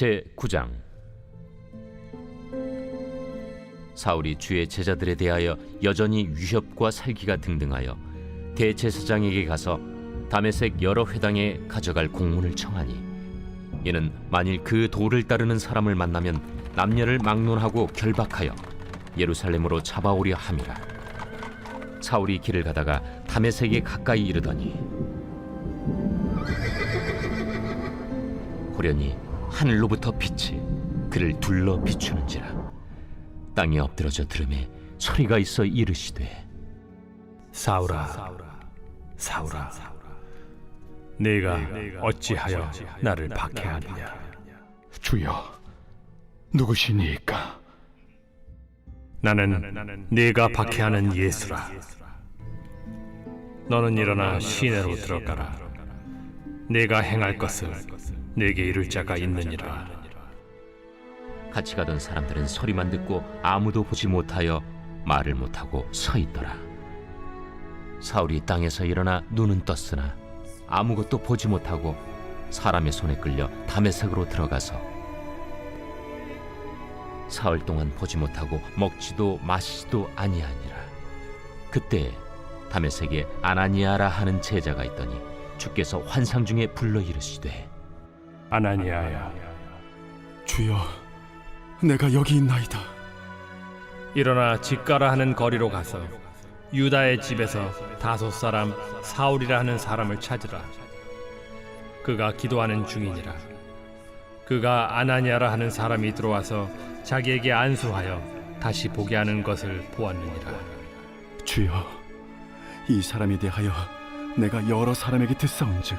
제 9장. 사울이 주의 제자들에 대하여 여전히 위협과 살기가 등등하여 대제사장에게 가서 다메섹 여러 회당에 가져갈 공문을 청하니 이는 만일 그 도를 따르는 사람을 만나면 남녀를 막론하고 결박하여 예루살렘으로 잡아오려 함이라. 사울이 길을 가다가 다메섹에 가까이 이르더니 호련히 하늘로부터 빛이 그를 둘러 비추는지라 땅에 엎드러져 들음에 소리가 있어 이르시되 사울아, 사울아, 네가 어찌하여 나를 박해하느냐? 주여, 누구시니까? 나는 네가 박해하는 예수라. 너는 일어나 시내로 들어가라. 네가 행할 것을 네게 이룰 자가 있느니라. 같이 가던 사람들은 소리만 듣고 아무도 보지 못하여 말을 못하고 서 있더라 사울이 땅에서 일어나 눈은 떴으나 아무것도 보지 못하고 사람의 손에 끌려 다메섹으로 들어가서 사흘 동안 보지 못하고 먹지도 마시지도 아니하니라 그때 다메섹에 아나니아라 하는 제자가 있더니 주께서 환상 중에 불러 이르시되 아나니아야, 주여, 내가 여기 있나이다. 일어나 집 가라 하는 거리로 가서 유다의 집에서 다섯 사람 사울이라 하는 사람을 찾으라. 그가 기도하는 중이니라. 그가 아나니아라 하는 사람이 들어와서 자기에게 안수하여 다시 보게 하는 것을 보았느니라. 주여, 이 사람에 대하여 내가 여러 사람에게 듣사온즉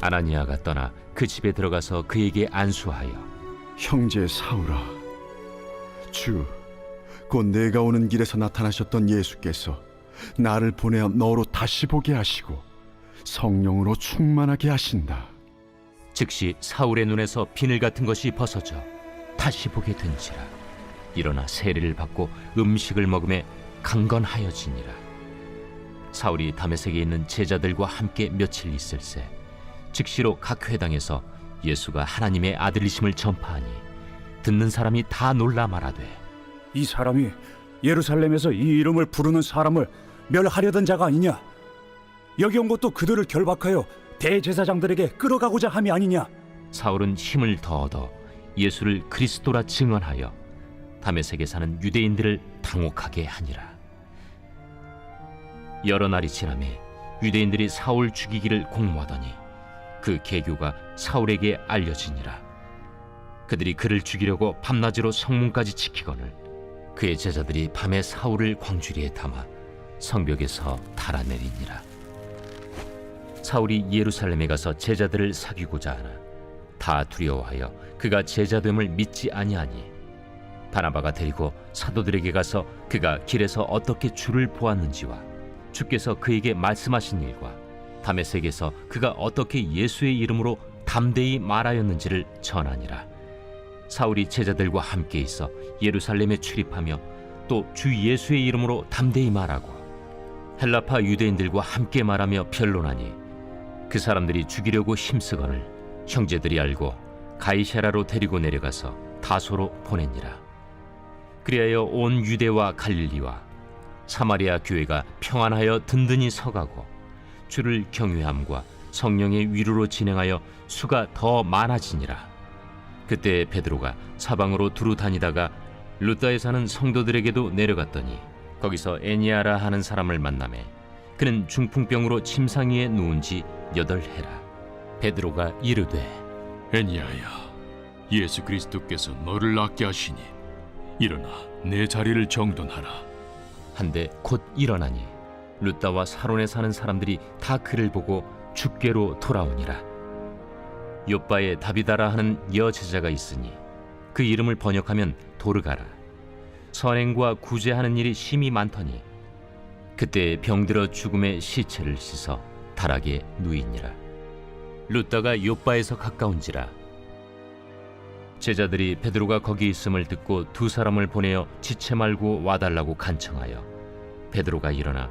아나니아가 떠나 그 집에 들어가서 그에게 안수하여 형제 사울아, 주, 곧 내가 오는 길에서 나타나셨던 예수께서 나를 보내어 너로 다시 보게 하시고 성령으로 충만하게 하신다. 즉시 사울의 눈에서 비늘 같은 것이 벗어져 다시 보게 된지라 일어나 세례를 받고 음식을 먹음에 강건하여지니라 사울이 다메섹에 있는 제자들과 함께 며칠 있을새 즉시로 각 회당에서 예수가 하나님의 아들이심을 전파하니 듣는 사람이 다 놀라 말하되 이 사람이 예루살렘에서 이 이름을 부르는 사람을 멸하려던 자가 아니냐? 여기 온 것도 그들을 결박하여 대제사장들에게 끌어가고자 함이 아니냐? 사울은 힘을 더 얻어 예수를 그리스도라 증언하여 다메섹에 사는 유대인들을 당혹하게 하니라. 여러 날이 지남에 유대인들이 사울 죽이기를 공모하더니 그 계교가 사울에게 알려지니라. 그들이 그를 죽이려고 밤낮으로 성문까지 지키거늘 그의 제자들이 밤에 사울을 광주리에 담아 성벽에서 달아내리니라. 사울이 예루살렘에 가서 제자들을 사귀고자 하나 다 두려워하여 그가 제자됨을 믿지 아니하니 바나바가 데리고 사도들에게 가서 그가 길에서 어떻게 주를 보았는지와 주께서 그에게 말씀하신 일과 다메섹에서 그가 어떻게 예수의 이름으로 담대히 말하였는지를 전하니라 사울이 제자들과 함께 있어 예루살렘에 출입하며 또 주 예수의 이름으로 담대히 말하고 헬라파 유대인들과 함께 말하며 변론하니 그 사람들이 죽이려고 힘쓰거늘 형제들이 알고 가이샤라로 데리고 내려가서 다소로 보내니라. 그리하여 온 유대와 갈릴리와 사마리아 교회가 평안하여 든든히 서가고 주를 경외함과 성령의 위로로 진행하여 수가 더 많아지니라. 그때 베드로가 사방으로 두루 다니다가 루다에 사는 성도들에게도 내려갔더니 거기서 애니아라 하는 사람을 만나매 그는 중풍병으로 침상 위에 누운 지 여덟 해라. 베드로가 이르되 애니야야, 예수 그리스도께서 너를 낫게 하시니 일어나 내 자리를 정돈하라. 한데 곧 일어나니 루다와 사론에 사는 사람들이 다 그를 보고 죽게로 돌아오니라. 요빠에 다비다라 하는 여제자가 있으니 그 이름을 번역하면 도르가라. 선행과 구제하는 일이 심히 많더니 그때 병들어 죽음의 시체를 씻어 다락에 누이니라. 루다가 요빠에서 가까운지라. 제자들이 베드로가 거기 있음을 듣고 두 사람을 보내어 지체 말고 와달라고 간청하여 베드로가 일어나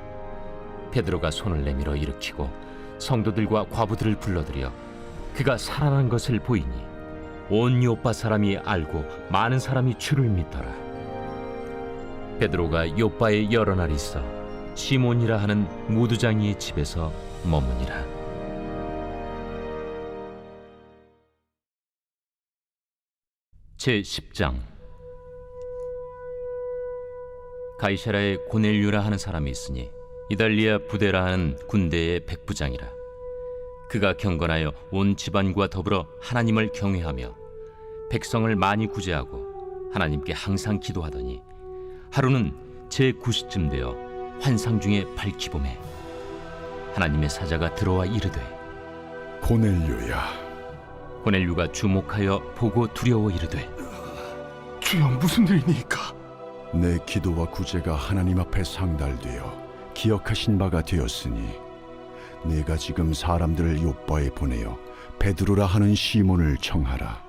베드로가 손을 내밀어 일으키고 성도들과 과부들을 불러들여 그가 살아난 것을 보이니 온 요빠 사람이 알고 많은 사람이 주를 믿더라. 베드로가 요빠에 여러 날 있어 시몬이라 하는 무두장이의 집에서 머무니라. 제 10장 가이사라에 고넬류라 하는 사람이 있으니 이달리아 부대라 하는 군대의 백부장이라. 그가 경건하여 온 집안과 더불어 하나님을 경외하며 백성을 많이 구제하고 하나님께 항상 기도하더니 하루는 제 9시쯤 되어 환상 중에 밝히봄에 하나님의 사자가 들어와 이르되 고넬료야 고넬류가 주목하여 보고 두려워 이르되 주여 무슨 일이니까? 내 기도와 구제가 하나님 앞에 상달되어 기억하신 바가 되었으니 내가 지금 사람들을 요바에 보내어 베드로라 하는 시몬을 청하라.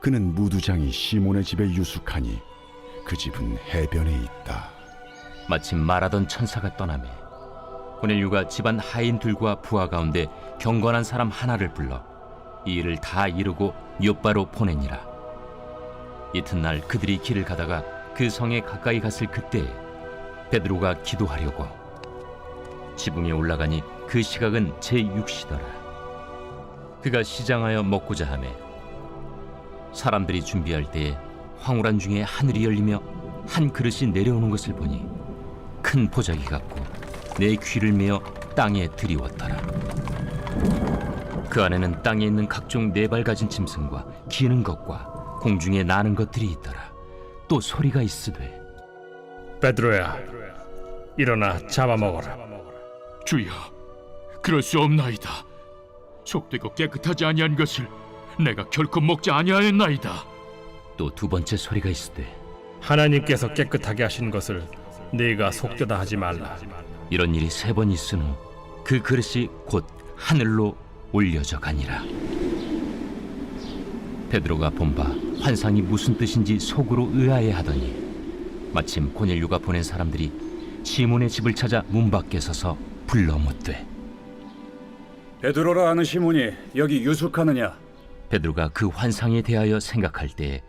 그는 무두장이 시몬의 집에 유숙하니 그 집은 해변에 있다. 마침 말하던 천사가 떠나매 고넬류가 집안 하인들과 부하 가운데 경건한 사람 하나를 불러 이 일을 다 이루고 요바로 보내니라. 이튿날 그들이 길을 가다가 그 성에 가까이 갔을 그때 베드로가 기도하려고 지붕에 올라가니 그 시각은 제 6시더라 그가 시장하여 먹고자 하매 사람들이 준비할 때에 황홀한 중에 하늘이 열리며 한 그릇이 내려오는 것을 보니 큰 보자기 같고 내 귀를 메어 땅에 들이웠더라. 그 안에는 땅에 있는 각종 네 발 가진 짐승과 기는 것과 공중에 나는 것들이 있더라. 또 소리가 있으되 베드로야, 일어나 잡아먹어라. 주여, 그럴 수 없나이다. 속되고 깨끗하지 아니한 것을 내가 결코 먹지 아니하였나이다. 또 두 번째 소리가 있으되 하나님께서 깨끗하게 하신 것을 네가 속되다 하지 말라. 이런 일이 세 번 있은 후 그 그릇이 곧 하늘로 올려져 가니라. 베드로가 본바 환상이 무슨 뜻인지 속으로 의아해하더니 마침 고넬류가 보낸 사람들이 시몬의 집을 찾아 문 밖에 서서 불러 묻되 베드로라 하는 시몬이 여기 유숙하느냐? 베드로가 그 환상에 대하여 생각할 때에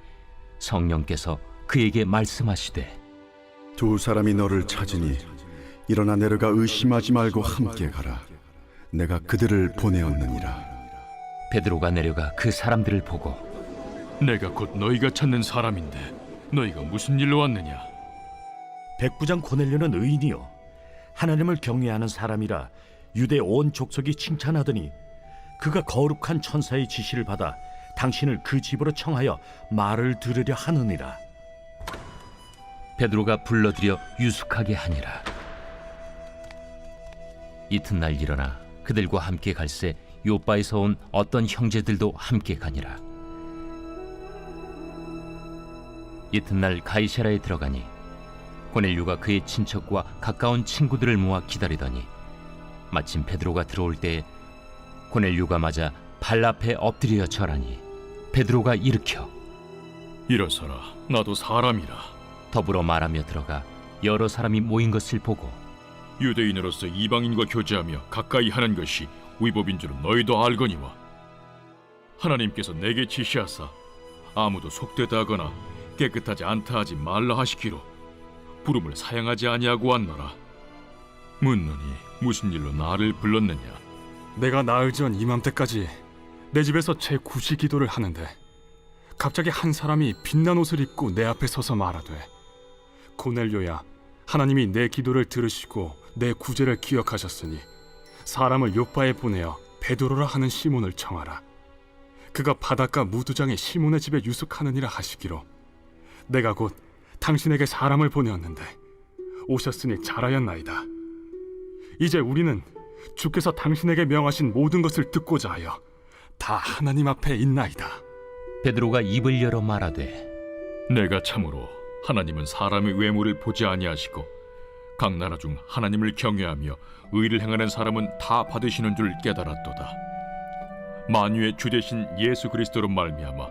성령께서 그에게 말씀하시되 두 사람이 너를 찾으니 일어나 내려가 의심하지 말고 함께 가라 내가 그들을 보내었느니라 베드로가 내려가 그 사람들을 보고 내가 곧 너희가 찾는 사람인데 너희가 무슨 일로 왔느냐? 백부장 고넬료는 의인이요. 하나님을 경외하는 사람이라 유대 온 족속이 칭찬하더니 그가 거룩한 천사의 지시를 받아 당신을 그 집으로 청하여 말을 들으려 하느니라. 베드로가 불러들여 유숙하게 하니라. 이튿날 일어나 그들과 함께 갈새 요바에서 온 어떤 형제들도 함께 가니라. 이튿날 가이사라에 들어가니 고넬류가 그의 친척과 가까운 친구들을 모아 기다리더니 마침 베드로가 들어올 때 고넬류가 맞아 발 앞에 엎드려 절하니 베드로가 일으켜 일어서라, 나도 사람이라. 더불어 말하며 들어가 여러 사람이 모인 것을 보고 유대인으로서 이방인과 교제하며 가까이 하는 것이 위법인 줄은 너희도 알거니와 하나님께서 내게 지시하사 아무도 속되다 하거나 깨끗하지 않다 하지 말라 하시기로 부름을 사양하지 아니하고 왔노라. 묻노니 무슨 일로 나를 불렀느냐? 내가 나흘 전 이맘때까지 내 집에서 제 구시 기도를 하는데 갑자기 한 사람이 빛난 옷을 입고 내 앞에 서서 말하되 고넬료야 하나님이 내 기도를 들으시고 내 구제를 기억하셨으니 사람을 요바에 보내어 베드로라 하는 시몬을 청하라. 그가 바닷가 무두장의 시몬의 집에 유숙하느니라 하시기로 내가 곧 당신에게 사람을 보내었는데 오셨으니 잘하였나이다 이제 우리는 주께서 당신에게 명하신 모든 것을 듣고자 하여 다 하나님 앞에 있나이다. 베드로가 입을 열어 말하되 내가 참으로 하나님은 사람의 외모를 보지 아니하시고 각 나라 중 하나님을 경외하며 의를 행하는 사람은 다 받으시는 줄 깨달았도다. 만유의 주 되신 예수 그리스도로 말미암아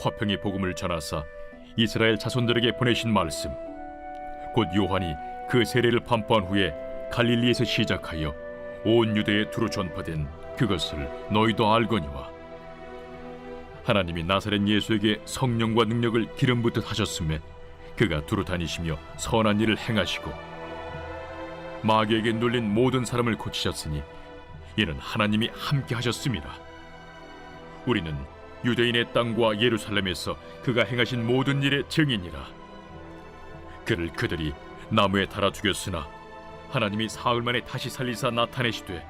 화평의 복음을 전하사 이스라엘 자손들에게 보내신 말씀 곧 요한이 그 세례를 반포한 후에 갈릴리에서 시작하여 온 유대에 두루 전파된 그것을 너희도 알거니와 하나님이 나사렛 예수에게 성령과 능력을 기름 붓듯 하셨음에 그가 두루 다니시며 선한 일을 행하시고 마귀에게 눌린 모든 사람을 고치셨으니 이는 하나님이 함께 하셨습니다. 우리는 유대인의 땅과 예루살렘에서 그가 행하신 모든 일의 증인이라. 그를 그들이 나무에 달아 죽였으나 하나님이 사흘 만에 다시 살리사 나타내시되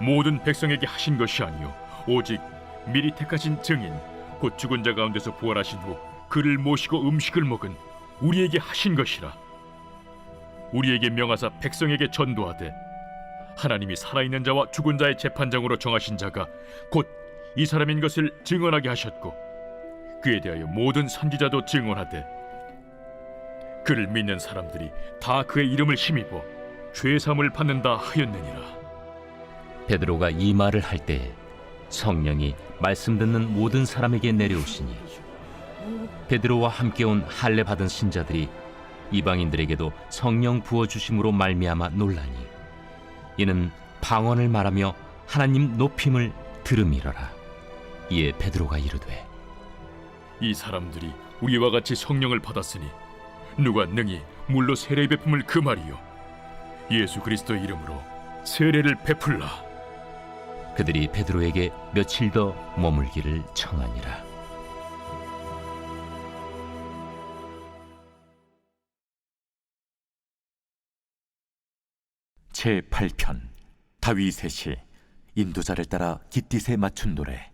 모든 백성에게 하신 것이 아니요 오직 미리 택하신 증인 곧 죽은 자 가운데서 부활하신 후 그를 모시고 음식을 먹은 우리에게 하신 것이라 우리에게 명하사 백성에게 전도하되 하나님이 살아있는 자와 죽은 자의 재판장으로 정하신 자가 곧 이 사람인 것을 증언하게 하셨고 그에 대하여 모든 선지자도 증언하되 그를 믿는 사람들이 다 그의 이름을 힘입어 죄삼을 받는다 하였느니라. 베드로가 이 말을 할 때에 성령이 말씀 듣는 모든 사람에게 내려오시니 베드로와 함께 온 할례 받은 신자들이 이방인들에게도 성령 부어 주심으로 말미암아 놀라니 이는 방언을 말하며 하나님 높임을 들음이러라 이에 베드로가 이르되 이 사람들이 우리와 같이 성령을 받았으니 누가 능히 물로 세례 베품을 금하리요? 예수 그리스도 이름으로 세례를 베풀라. 그들이 베드로에게 며칠 더 머물기를 청하니라. 제 8편 다윗의 시 인도자를 따라 깃딧에 맞춘 노래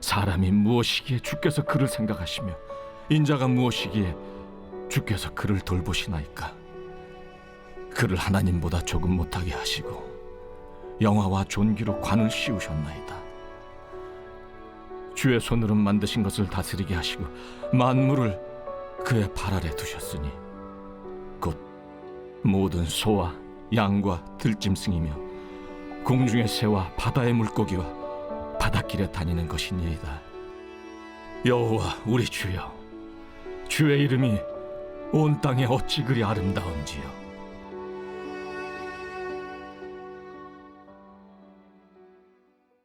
사람이 무엇이기에 주께서 그를 생각하시며 인자가 무엇이기에 주께서 그를 돌보시나이까? 그를 하나님보다 조금 못하게 하시고 영화와 존귀로 관을 씌우셨나이다. 주의 손으로 만드신 것을 다스리게 하시고 만물을 그의 발 아래 두셨으니 곧 모든 소와 양과 들짐승이며 공중의 새와 바다의 물고기와 바닷길에 다니는 것이니이다. 여호와 우리 주여, 주의 이름이 온 땅에 어찌 그리 아름다운지요.